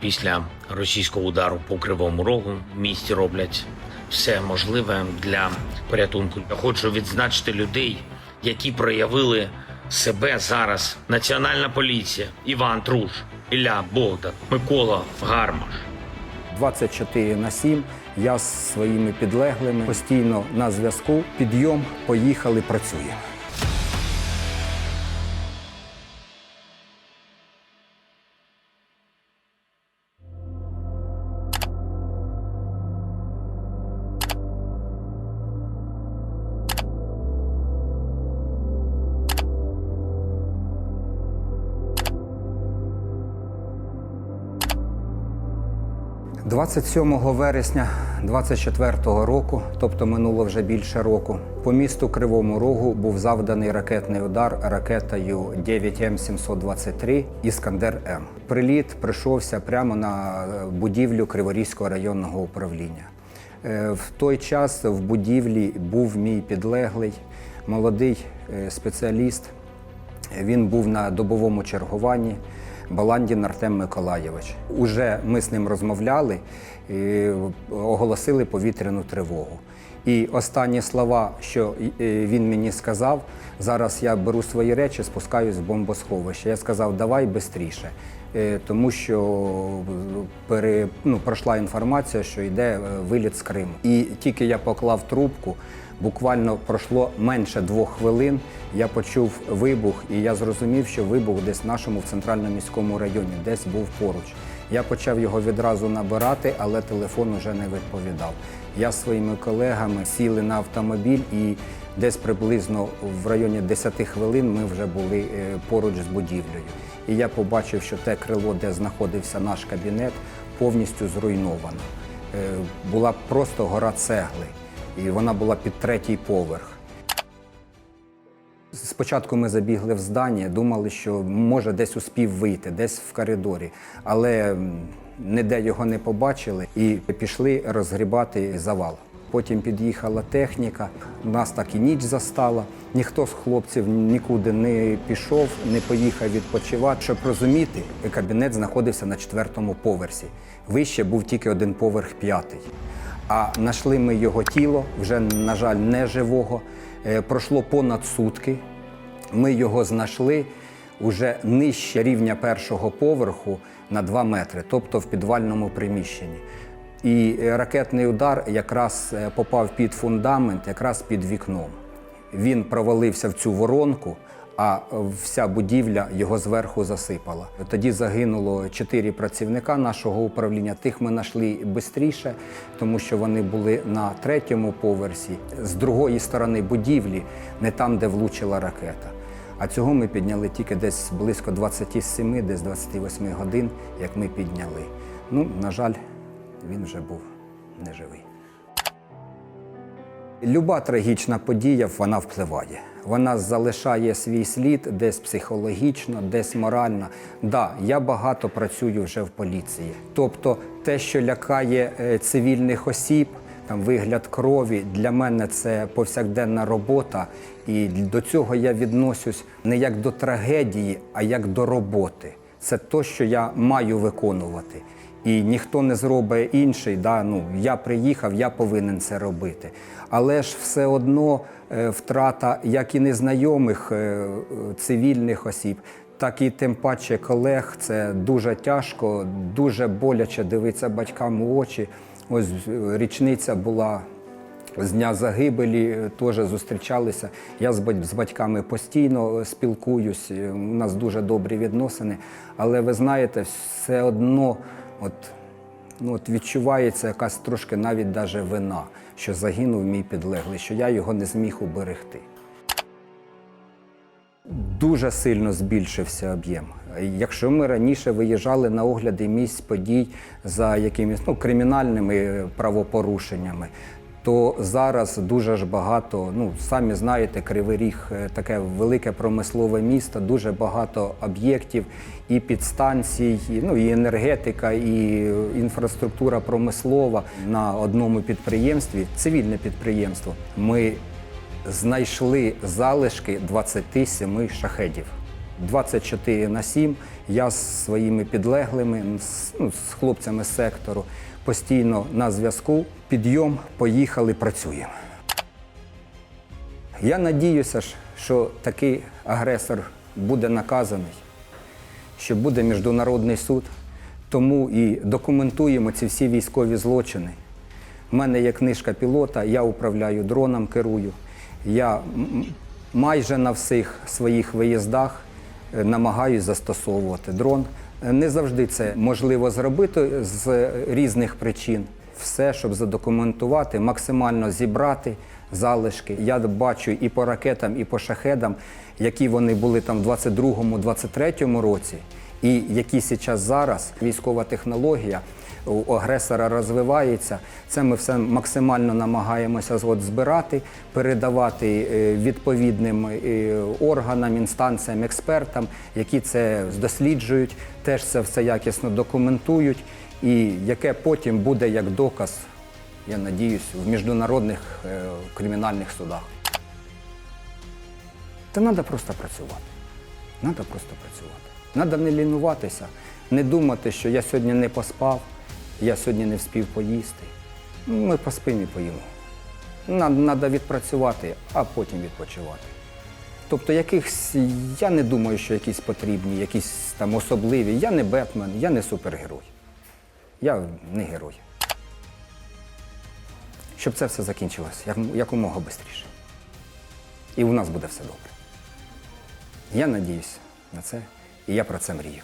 після російського удару по кривому рогу в місті роблять все можливе для порятунку. Я хочу відзначити людей, які проявили себе зараз. Національна поліція, Іван Труш, Ілля Богдан, Микола Гармаш. 24 на 7 я з своїми підлеглими постійно на зв'язку. Підйом, поїхали, працюємо. – 27 вересня 24-го року, тобто минуло вже більше року, по місту Кривому Рогу був завданий ракетний удар ракетою 9М723 Іскандер М. Приліт прийшовся прямо на е, будівлю Криворізького районного управління. Е, В той час в будівлі був мій підлеглий, молодий е, спеціаліст. Він був на добовому чергуванні. Баландін Артем Миколаєвич. Уже ми з ним розмовляли, і оголосили повітряну тривогу. І останні слова, що е, він мені сказав, зараз я беру свої речі, спускаюсь в бомбосховище. Я сказав, давай швидше, тому що пере, ну, пройшла інформація, що йде е, виліт з Криму. І тільки я поклав трубку, Буквально пройшло менше двох хвилин. Я почув вибух, і я зрозумів, що вибух десь в нашому в центральному міському районі, десь був поруч. Я почав його відразу набирати, але телефон уже не відповідав. Я з своїми колегами сіли на автомобіль і десь приблизно в районі 10 хвилин ми вже були е, поруч з будівлею. І я побачив, що те крило, де знаходився наш кабінет, повністю зруйновано. Е, Була просто гора цегли і вона була під третій поверх. Спочатку ми забігли в здання, думали, що може десь успів вийти, десь в коридорі, але ніде його не побачили і пішли розгрібати завал. Потім під'їхала техніка, нас так і ніч застала. Ніхто з хлопців нікуди не пішов, не поїхав відпочивати. Щоб розуміти, кабінет знаходився на четвертому поверсі. Вище був тільки один поверх п'ятий. А знайшли ми його тіло, вже, на жаль, не живого. Е, Пройшло понад сутки. Ми його знайшли уже нижче рівня першого поверху на 2 метри, тобто в підвальному приміщенні. І е, ракетний удар якраз е, попав під фундамент, якраз під вікном. Він провалився в цю воронку, а вся будівля його зверху засипала. Тоді загинуло чотири працівника нашого управління. Тих ми знайшли швидше, тому що вони були на третьому поверсі, з другої сторони будівлі, не там, де влучила ракета. А цього ми підняли тільки десь близько 27, десь 28 годин, як ми підняли. Ну, на жаль, він вже був неживий. Люба трагічна подія вона впливає. Вона залишає свій слід десь психологічно, десь морально. Да, я багато працюю вже в поліції. Тобто, те, що лякає е, цивільних осіб, там вигляд крові, для мене це повсякденна робота. І до цього я відношусь не як до трагедії, а як до роботи. Це те, що я маю виконувати. І ніхто не зробить інший. Да? Ну, я приїхав, я повинен це робити. Але ж все одно е, втрата як і незнайомих е, цивільних осіб, так і тим паче колег. Це дуже тяжко, дуже боляче дивитися батькам у очі. Ось е, річниця була з дня загибелі теж зустрічалися. Я з батьками постійно спілкуюсь, у нас дуже добрі відносини. Але ви знаєте, все одно от, ну, от відчувається якась трошки навіть даже вина, що загинув мій підлеглий, що я його не зміг уберегти. Дуже сильно збільшився об'єм. Якщо ми раніше виїжджали на огляди місць подій за якимись ну, кримінальними правопорушеннями, то зараз дуже ж багато, ну самі знаєте, Кривий Ріг е, таке велике промислове місто, дуже багато об'єктів і підстанцій, і, ну і енергетика, і інфраструктура промислова на одному підприємстві, цивільне підприємство. Ми знайшли залишки 27 шахедів. 24 на 7 я з своїми підлеглими, з, ну, з хлопцями з сектору постійно на зв'язку. Підйом, поїхали, працюємо. Я надіюся, що такий агресор буде наказаний, що буде міжнародний суд. Тому і документуємо ці всі військові злочини. У мене є книжка пілота, я управляю дроном, керую. Я майже на всіх своїх виїздах намагаюся застосовувати дрон. Не завжди це можливо зробити з різних причин. Все, щоб задокументувати, максимально зібрати залишки. Я бачу і по ракетам, і по шахедам, які вони були там в 22-23 році, і які зараз зараз військова технологія у агресора розвивається. Це ми все максимально намагаємося от збирати, передавати е, відповідним е, органам, інстанціям, експертам, які це досліджують, теж це все якісно документують, і яке потім буде як доказ, я надіюсь, в міжнародних е, кримінальних судах. Та треба просто працювати. Треба просто працювати. Треба не лінуватися, не думати, що я сьогодні не поспав, я сьогодні не вспів поїсти. Ну, Ми поспимо і поїмо. Треба відпрацювати, а потім відпочивати. Тобто якихось, я не думаю, що якісь потрібні, якісь там особливі. Я не Бетмен, я не супергерой. Я не герой. Щоб це все закінчилося якомога швидше. І у нас буде все добре. Я надіюсь на це, і я про це мрію.